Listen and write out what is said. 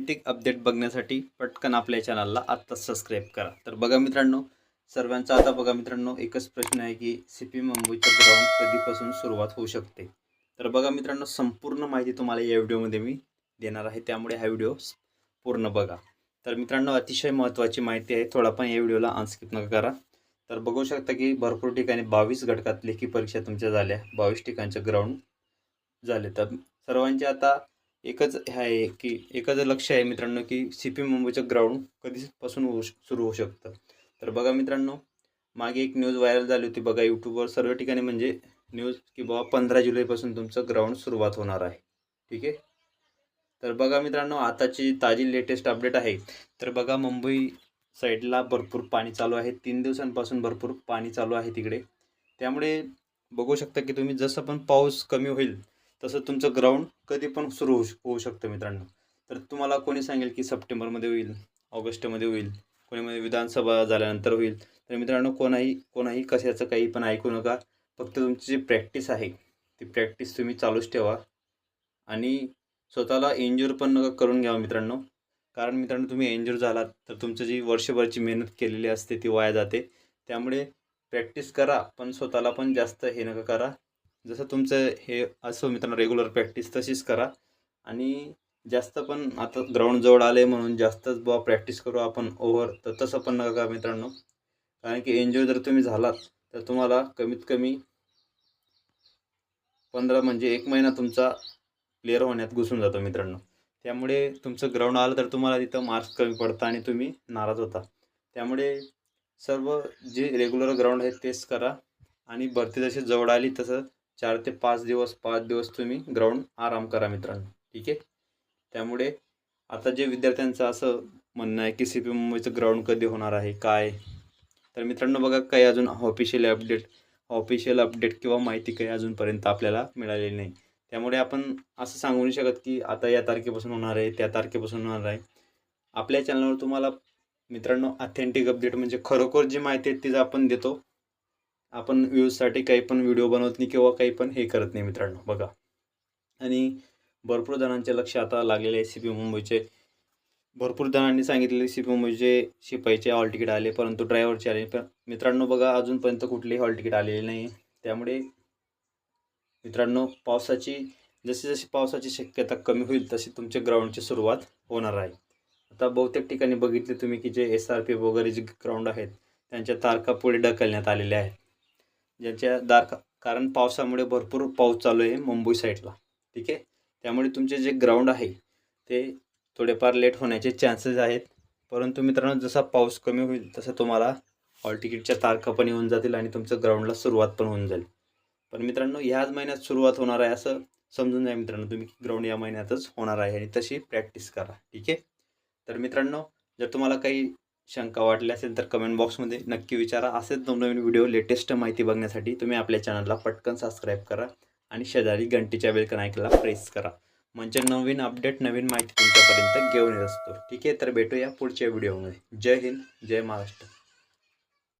Authentic update बघण्यासाठी पटकन आपल्या चॅनलला आत्ताच सबस्क्राईब करा. तर बघा मित्रांनो सर्वांचा आता बघा मित्रांनो एकच प्रश्न आहे की सी पी मुंबईचं ग्राउंड कधीपासून सुरुवात होऊ शकते? तर बघा मित्रांनो संपूर्ण माहिती तुम्हाला या व्हिडिओमध्ये मी देणार आहे. त्यामुळे हा व्हिडिओ पूर्ण बघा. तर मित्रांनो अतिशय महत्त्वाची माहिती आहे. थोडा पण या व्हिडिओला अनस्किप नका करा. तर बघू शकता की भरपूर ठिकाणी बावीस घटकात लेखी परीक्षा तुमच्या झाल्या. बावीस ठिकाणच्या ग्राउंड झाले. तर सर्वांचे आता एकच आहे की एकच लक्ष आहे मित्रांनो की सी पी मुंबईचं ग्राउंड कधीपासून होऊ श- सुरू होऊ शकतं. तर बघा मित्रांनो मागे एक न्यूज व्हायरल झाली होती बघा यूट्यूबवर सर्व ठिकाणी म्हणजे न्यूज की बाबा पंधरा जुलैपासून तुमचं ग्राउंड सुरुवात होणार आहे. ठीक आहे? तर बघा मित्रांनो आताची ताजी लेटेस्ट अपडेट आहे. तर बघा मुंबई साईडला भरपूर पाणी चालू आहे. तीन दिवसांपासून भरपूर पाणी चालू आहे तिकडे. त्यामुळे बघू शकता की तुम्ही जसं पण पाऊस कमी होईल तसं तुमचं ग्राउंड कधी पण सुरू होऊ श- होऊ शकतं मित्रांनो. तर तुम्हाला कोणी सांगेल की सप्टेंबरमध्ये होईल ऑगस्टमध्ये होईल कोणीमध्ये विधानसभा झाल्यानंतर होईल. तर मित्रांनो कोणाही कोणाही कशाचं काही पण ऐकू नका. फक्त तुमची जी प्रॅक्टिस आहे ती प्रॅक्टिस तुम्ही चालूच ठेवा. आणि स्वतःला एन्जॉय पण नका करून घ्यावा मित्रांनो. कारण मित्रांनो तुम्ही एन्जॉय झालात तर तुमचं जी वर्षभरची मेहनत केलेली असते ती वाया जाते. त्यामुळे प्रॅक्टिस करा पण स्वतःला पण जास्त हे नका करा. जसं तुमचं हे असं मित्रांनो रेग्युलर प्रॅक्टिस तशीच करा. आणि जास्त पण आता ग्राउंड जवळ आले म्हणून जास्तच बुवा प्रॅक्टिस करू आपण ओव्हर तर तसं पण नका मित्रांनो. कारण की एन्जॉय जर तुम्ही झालात तर तुम्हाला कमीत कमी पंधरा म्हणजे एक महिना तुमचा क्लिअर होण्यात घुसून जातो मित्रांनो. त्यामुळे तुमचं ग्राउंड आलं तर तुम्हाला तिथं मार्क्स कमी पडतं आणि तुम्ही नाराज होता. त्यामुळे सर्व जे रेग्युलर ग्राउंड आहेत तेच करा. आणि भरती जशी जवळ आली तसं चार ते पाच दिवस पाच दिवस तुम्ही ग्राउंड आराम करा मित्रांनो. ठीक आहे? त्यामुळे आता जे विद्यार्थ्यांचं असं म्हणणं आहे की सी पी मुंबईचं ग्राउंड कधी होणार आहे काय? तर मित्रांनो बघा काही अजून ऑफिशियल अपडेट ऑफिशियल अपडेट किंवा माहिती काही अजूनपर्यंत आपल्याला मिळालेली नाही. त्यामुळे आपण असं सांगू नाही शकत की आता या तारखेपासून होणार आहे त्या तारखेपासून होणार आहे. आपल्या चॅनलवर तुम्हाला मित्रांनो ऑथेंटिक अपडेट म्हणजे खरोखर जी माहिती आहे तीच आपण देतो. आपण व्ह्यूजसाठी काही पण व्हिडिओ बनवत नाही किंवा काही पण हे करत नाही मित्रांनो बघा. आणि भरपूर जणांचे लक्ष आता लागलेले आहे सी पी मुंबईचे. भरपूर जणांनी सांगितलेले सी पी मुंबईचे शिपाईचे हॉल तिकीट आले परंतु ड्रायव्हरचे आले पण मित्रांनो बघा अजूनपर्यंत कुठलेही हॉल तिकीट आलेले नाही. त्यामुळे मित्रांनो पावसाची जशी जशी पावसाची शक्यता कमी होईल तशी तुमच्या ग्राउंडची सुरुवात होणार आहे. आता बहुतेक ठिकाणी बघितले तुम्ही की जे एस आर पी वगैरे जे ग्राउंड आहेत त्यांच्या तारखा पुढे ढकलण्यात आलेल्या आहेत. ज्यांच्या दार कारण पावसामुळे भरपूर पाऊस चालू आहे मुंबई साईडला. ठीक आहे? त्यामुळे तुमचे जे ग्राउंड आहे ते थोडेफार लेट होण्याचे चान्सेस आहेत. परंतु मित्रांनो जसा पाऊस कमी होईल तसं तुम्हाला हॉल तिकीटच्या तारखा पण येऊन जातील आणि तुमचं ग्राउंडला सुरुवात पण होऊन जाईल. पण मित्रांनो ह्याच महिन्यात सुरुवात होणार आहे असं समजून जा मित्रांनो तुम्ही ग्राउंड या महिन्यातच होणार आहे आणि तशी प्रॅक्टिस करा. ठीक आहे? तर मित्रांनो जर तुम्हाला काही शंका वाटली असेल तर कमेंट बॉक्समध्ये नक्की विचारा. असेच नवनवीन व्हिडिओ लेटेस्ट माहिती बघण्यासाठी तुम्ही आपल्या चॅनलला पटकन सबस्क्राईब करा आणि शेजारी घंटीच्या बेलकन ऐकायला प्रेस करा. म्हणजे नवीन अपडेट नवीन माहिती तुमच्यापर्यंत घेऊन येत असतो. ठीक आहे तर भेटूया पुढच्या व्हिडिओमध्ये जय हिंद जय महाराष्ट्र.